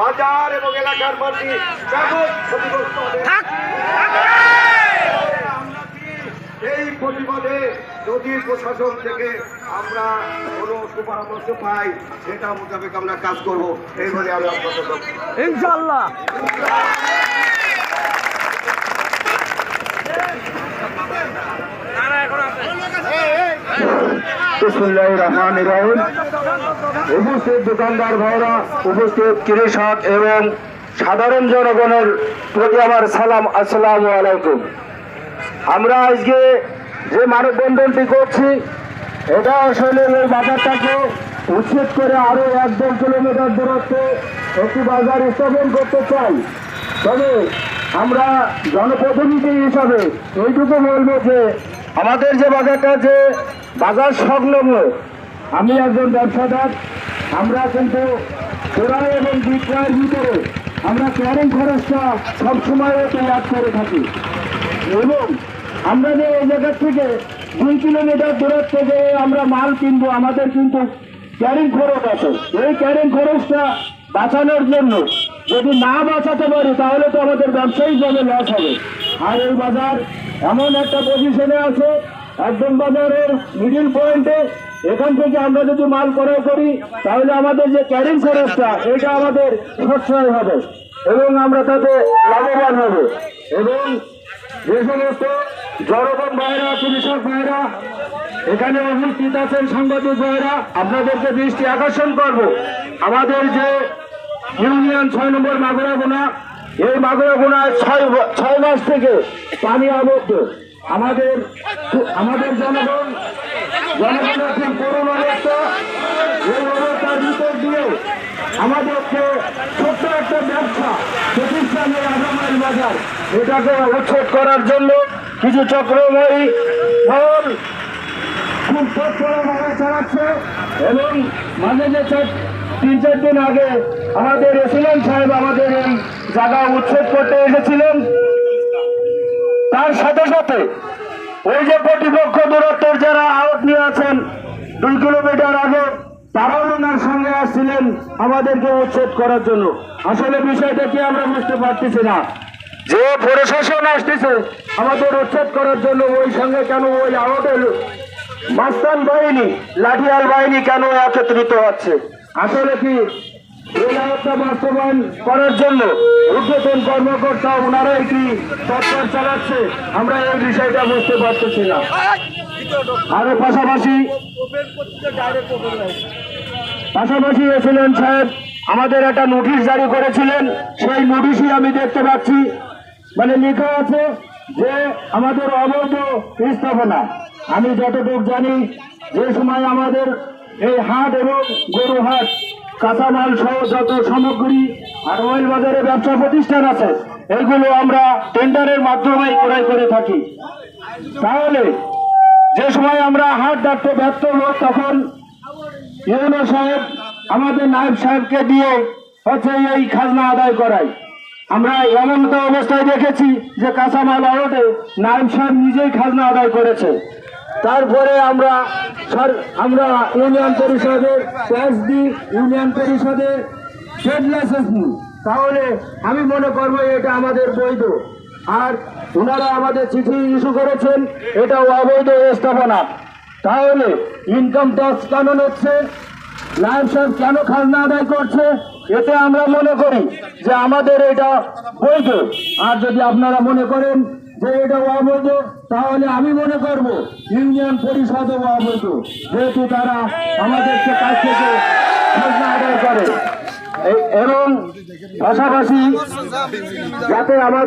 বাজার এবং এলাকার বাসী ব্যাপক ক্ষতিগ্রস্ত হবে। এই প্রতিবাদে যদি প্রশাসন থেকে আমরা কোনো সুপরামর্শ পাই সেটা মোতাবেক আমরা কাজ করব। এই বলে আমি ইনশাল্লাহ উপস্থিত দোকানদার ভাইরা, উপস্থিত কৃষক এবং সাধারণ জনগণের প্রতি আমার সালাম, আসসালামু আলাইকুম। আমরা আজকে যে মানববন্ধনটি করছি, এটা আসলে ওই বাজারটাকে উচ্ছেদ করে আরও এক দেড় কিলোমিটার দূরত্বে একটি বাজার স্থাপন করতে চাই। তবে আমরা জনপ্রতিনিধি হিসাবে এইটুকু বলব যে আমাদের যে বাজারটা যে বাজার সংলগ্ন, আমি একজন ব্যবসাদার, আমরা কিন্তু ক্রয় এবং বিক্রয়ের ভিতরে আমরা ক্যারিং খরচটা সবসময় তৈরি করে থাকি। এবং আমরা যে এই জায়গার থেকে দুই কিলোমিটার দূরের থেকে আমরা মাল কিনবো, আমাদের কিন্তু ক্যারিং খরচ আছে। এই ক্যারিং খরচটা বাঁচানোর জন্য যদি না বাঁচাতে পারি, তাহলে তো আমাদের ব্যবসায়িকভাবে লস হবে। আর এই বাজার এমন একটা পজিশনে আছে, একদম বাজারের মিডিল পয়েন্টে এখান থেকে আমরা যদি মাল ক্রয় করি, তাহলে আমাদের যে ক্যারিং খরচটা, এটা আমাদের সচ্ছয় হবে এবং আমরা তাতে লাভবান হব। এবং যে সমস্ত জনগণ ভাইরা কৃষক ভাইরা, এখানে উপস্থিত আছেন, সাংবাদিক ভাইরা, আপনাদেরকে দৃষ্টি আকর্ষণ করব। আমাদের যে ইউনিয়ন ছয় নম্বর মাগুরাগুনা এই মাগুরাগুনায় ছয় ব- ছয় মাস থেকে পানি আবদ্ধ। আমাদের আমাদের জনগণ জনগণ এখন করোনা মুক্ত এই অবস্থার ভিতর দিয়ে আমাদেরকে ছোট্ট একটা ব্যবসা, প্রতিষ্ঠানের আগামাইল বাজার। এটাকে উচ্ছেদ করার জন্য কিছু চক্রময়ী দল খুব তৎপরভাবে চালাচ্ছে এবং মাঝে যে তিন চার দিন আগে আমাদের এসিলেন সাহেব জায়গা উচ্ছেদ করতে এসেছিলেন। তার সাথে সাথে ওই যে প্রতিপক্ষ দূরত্বের যারা আউট নিয়ে আছেন, দুই কিলোমিটার আগে তারাও ওনার সঙ্গে আসছিলেন আমাদেরকে উচ্ছেদ করার জন্য। আসলে বিষয়টা কি আমরা বুঝতে পারতেছি না। যে প্রশাসন আসতেছে আমাদের উচ্ছেদ করার জন্য, ওই সঙ্গে কেন ওই আউটের মাস্তান বাহিনী, লাঠিয়াল বাহিনী কেন একত্রিত হচ্ছে? আসলে কি বাস্তবায়ন করার জন্য ঊর্ধ্বতন কর্মকর্তা ওনারাই কি তৎপর চালাচ্ছে। আমরা এই বিষয়টা বুঝতে পারতেছি না। আরও পাশাপাশি পাশাপাশি এসিলেন সাহেব আমাদের একটা নোটিশ জারি করেছিলেন। সেই নোটিশই আমি দেখতে পাচ্ছি। মানে লেখা আছে যে আমাদের অবৈধ স্থাপনা। আমি যতটুকু জানি, যে সময় আমাদের এই হাট এবং গরু হাট কাঁচামাল সহ যত সামগ্রী আর ওয়েল বাজারে ব্যবসা প্রতিষ্ঠান আছে, এগুলো আমরা টেন্ডারের মাধ্যমে ক্রয় করে থাকি। তাহলে, যে সময় আমরা হাট ডাকতে ব্যর্থ হব তখন ইউনো সাহেব, আমাদের নায়েব সাহেবকে দিয়ে হচ্ছে এই খাজনা আদায় করাই। আমরা এমন তো অবস্থায় দেখেছি যে কাঁচামাল আড়টে নায়েব সাহেব নিজেই খাজনা আদায় করেছে। তারপরে আমরা আমরা ইউনিয়ন পরিষদের ট্যাক্স দিই ইউনিয়ন পরিষদে লাইসেন্স নিই তাহলে আমি মনে করব এটা আমাদের বৈধ। আর ওনারা আমাদের চিঠি ইস্যু করেছেন এটা অবৈধ স্থাপনা। তাহলে ইনকাম ট্যাক্স কেন নিচ্ছে? লাইফ কেন খাজনা আদায় করছে? এতে আমরা মনে করি যে আমাদের এটা বৈধ। আর যদি আপনারা মনে করেন যে এটা অবৈধ, তাহলে আমি মনে করব ইউনিয়ন পরিষদও অবৈধ। যেহেতু তারা আমাদেরকে কাছ থেকে আদায় করে। এবং পাশাপাশি যাতে আমাদের